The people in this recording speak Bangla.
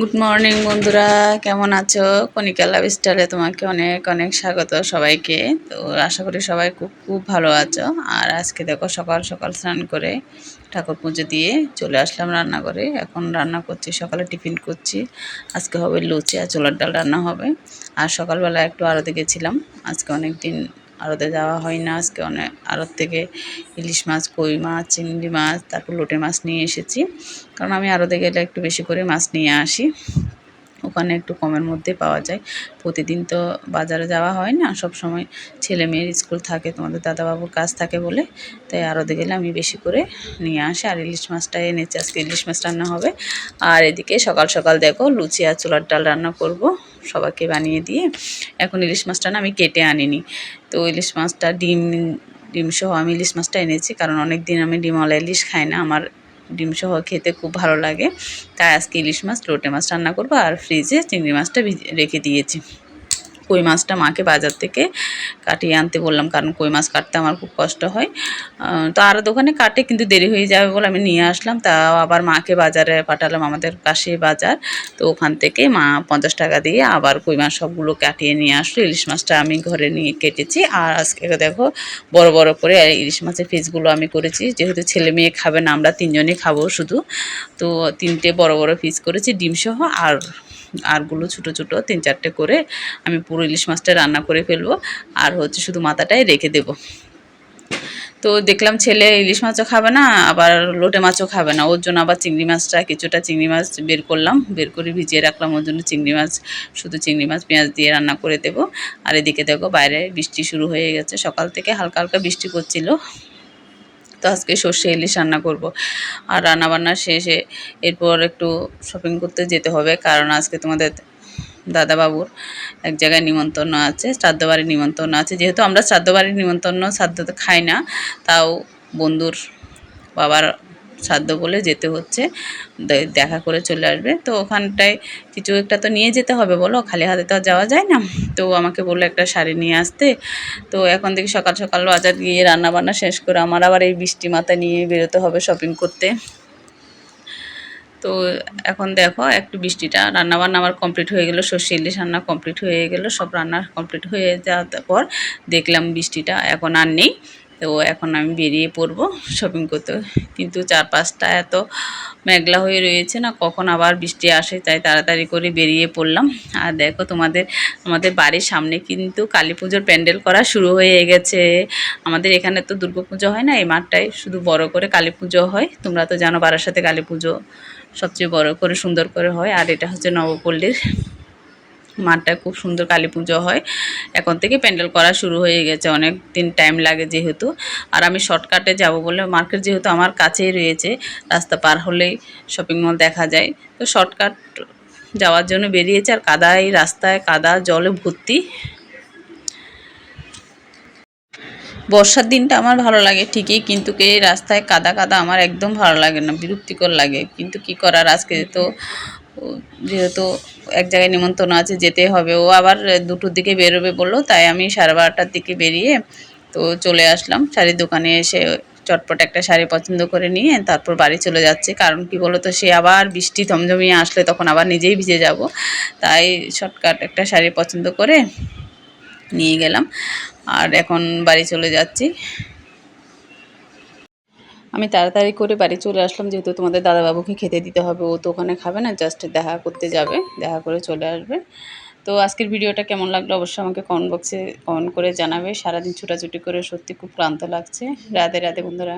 গুড মর্নিং বন্ধুরা। কেমন আছো? কনিকা লাভ স্টাইলে তোমাকে অনেক অনেক স্বাগত সবাইকে। তো আশা করি সবাই খুব খুব ভালো আছো। আর আজকে দেখো সকাল সকাল স্নান করে ঠাকুর পুজো দিয়ে চলে আসলাম রান্না করে এখন রান্না করছি, সকালে টিফিন করছি। আজকে হবে লুচি আর ছোলার ডাল রান্না হবে। আর সকালবেলা একটু আরতে গেছিলাম। আজকে অনেক দিন আড়তে যাওয়া হয় না। আজকে অনেক আড়ত থেকে ইলিশ মাছ, কই মাছ, চিংড়ি মাছ, তারপর লোটে মাছ নিয়ে এসেছি। কারণ আমি আড়তে গেলে একটু বেশি করে মাছ নিয়ে আসি। ওখানে একটু কমের মধ্যে পাওয়া যায়। প্রতিদিন তো বাজারে যাওয়া হয় না সব সময় ছেলে মেয়ের স্কুল থাকে, তোমাদের দাদাবাবুর কাজ থাকে বলে। তাই আরতে গেলে আমি বেশি করে নিয়ে আসি। আর ইলিশ মাছটা এনেছি, আজকে ইলিশ মাছ রান্না হবে। আর এদিকে সকাল সকাল দেখো লুচি আর ছোলার ডাল রান্না করব, সবাইকে বানিয়ে দিয়ে। এখন ইলিশ মাছটা না আমি কেটে আনিনি। তো ইলিশ মাছটা ডিম ডিম সহ আমি ইলিশ মাছটা এনেছি, কারণ অনেক দিন আমি ডিমওয়ালা ইলিশ খাই না, আমার ডিম সহ খেতে খুব ভালো লাগে। তাই আজকে ইলিশ মাছ, লোটে মাছ রান্না করব আর ফ্রিজে চিংড়ি মাছটা রেখে দিয়েছি। কই মাছটা মাকে বাজার থেকে কাটিয়ে আনতে বললাম, কারণ কই মাছ কাটতে আমার খুব কষ্ট হয়। তো আরও দোকানে কাটে, কিন্তু দেরি হয়ে যাবে বলে আমি নিয়ে আসলাম। তাও আবার মাকে বাজারে পাঠালাম, আমাদের পাশে বাজার। তো ওখান থেকে মা পঞ্চাশ টাকা দিয়ে আবার কই মাছ সবগুলো কাটিয়ে নিয়ে আসলো। ইলিশ মাছটা আমি ঘরে নিয়ে কেটেছি। আর আজকে দেখো, বড় বড় করে ইলিশ মাছের পিসগুলো আমি করেছি। যেহেতু ছেলে মেয়ে খাবে না, আমরা তিনজনই খাব শুধু। তো তিনটে বড় বড় পিস করেছি ডিম সহ আর আরগুলো ছোটো ছোটো তিন চারটে করে আমি পুরো ইলিশ মাছটা রান্না করে ফেলব। আর হচ্ছে শুধু মাথাটাই রেখে দেবো। তো দেখলাম ছেলে ইলিশ মাছও খাবে না, আবার লোটে মাছও খাবে না। ওর জন্য আবার চিংড়ি মাছটা, কিছুটা চিংড়ি মাছ বের করলাম। বের করে ভিজিয়ে রাখলাম। ওর জন্য চিংড়ি মাছ, শুধু চিংড়ি মাছ, পেঁয়াজ দিয়ে রান্না করে দেবো। আর এদিকে দেখো বাইরে বৃষ্টি শুরু হয়ে গেছে। সকাল থেকে হালকা হালকা বৃষ্টি করছিল তো আজকে সর্ষে ইলিশ রান্না করব। আর রান্না বান্না শেষে এরপর একটু শপিং করতে যেতে হবে, কারণ আজকে তোমাদের দাদাবাবুর এক জায়গায় নিমন্ত্রণ আছে শ্রাদ্ধ বাড়ির নিমন্ত্রণ আছে। যেহেতু আমরা শ্রাদ্ধ বাড়ির নিমন্ত্রণ শ্রাদ্ধ খাই না, তাও বন্ধুর বাবার শ্রাদ্ধ বলে যেতে হচ্ছে। দেখা করে চলে আসবে। তো ওখানটায় কিছু একটা তো নিয়ে যেতে হবে বলো? খালি হাতে তো আর যাওয়া যায় না। তো আমাকে বলল একটা শাড়ি নিয়ে আসতে। তো এখন থেকে সকাল সকাল বাজার গিয়ে রান্নাবান্না শেষ করে আমার আবার এই বৃষ্টি মাথা নিয়ে বেরোতে হবে শপিং করতে। তো এখন দেখো, একটু বৃষ্টিটা রান্না বান্না আমার কমপ্লিট হয়ে গেলো, সর্ষে ইলিশ রান্না কমপ্লিট হয়ে গেলো, সব রান্না কমপ্লিট হয়ে যাওয়ার পর দেখলাম বৃষ্টিটা, এখন আর নেই। তো এখন আমি বেরিয়ে পড়ব শপিং করতে। কিন্তু চারপাশটা এত মেঘলা হয়ে রয়েছে না, কখন আবার বৃষ্টি আসে তাই তাড়াতাড়ি করে বেরিয়ে পড়লাম। আর দেখো তোমাদের, আমাদের বাড়ির সামনে কিন্তু কালী পুজোর প্যান্ডেল করা শুরু হয়ে গেছে। আমাদের এখানে তো দুর্গা পুজো হয় না, এই মাঠটায় শুধু বড় করে কালী পুজো হয়। তোমরা তো জানো বারাসাতে কালী পুজো সবচেয়ে বড় করে, সুন্দর করে হয়। আর এটা হচ্ছে নবপল্লীর মাঠটা খুব সুন্দর কালী পুজো হয়। এখন থেকে প্যান্ডেল করা শুরু হয়ে গেছে অনেক দিন টাইম লাগে যেহেতু। আর আমি শর্টকাটে যাব বলে মার্কেট যেহেতু আমার কাছেই রয়েছে, রাস্তা পার হলেই শপিং মল দেখা যায়। তো শর্টকাট যাওয়ার জন্য বেরিয়েছে আর কাদাই রাস্তায় কাদা, জলে ভর্তি। বর্ষার দিনটা আমার ভালো লাগে ঠিকই, কিন্তু এই রাস্তায় কাদা কাদা আমার একদম ভালো লাগে না, বিরক্তিকর লাগে। কিন্তু কি করার আজকে তো যেহেতু এক জায়গায় নিমন্ত্রণ আছে, যেতে হবে। ও আবার দুটোর দিকে বেরোবে বলল, তাই আমি সাড়ে বারোটার দিকে বেরিয়ে তো চলে আসলাম। শাড়ির দোকানে এসে চটপট একটা শাড়ি পছন্দ করে নিয়ে তারপর বাড়ি চলে যাচ্ছে। কারণ কি বলো তো সে আবার বৃষ্টি থমঝমিয়ে আসলে তখন আবার নিজেই ভিজে যাব। তাই শর্টকাট একটা শাড়ি পছন্দ করে নিয়ে গেলাম। আর এখন বাড়ি চলে যাচ্ছি। আমি তাড়াতাড়ি করে বাড়ি চলে আসলাম, যেহেতু তোমাদের দাদাবাবুকে খেতে দিতে হবে। ও তো ওখানে খাবে না জাস্ট দেখা করতে যাবে, দেখা করে চলে আসবে। তো আজকের ভিডিওটা কেমন লাগল অবশ্যই আমাকে কমেন্ট বক্সে কমেন্ট করে জানাবে। সারাদিন ছুটাছুটি করে সত্যি খুব ক্লান্ত লাগছে। রাতে রাতে বন্ধুরা।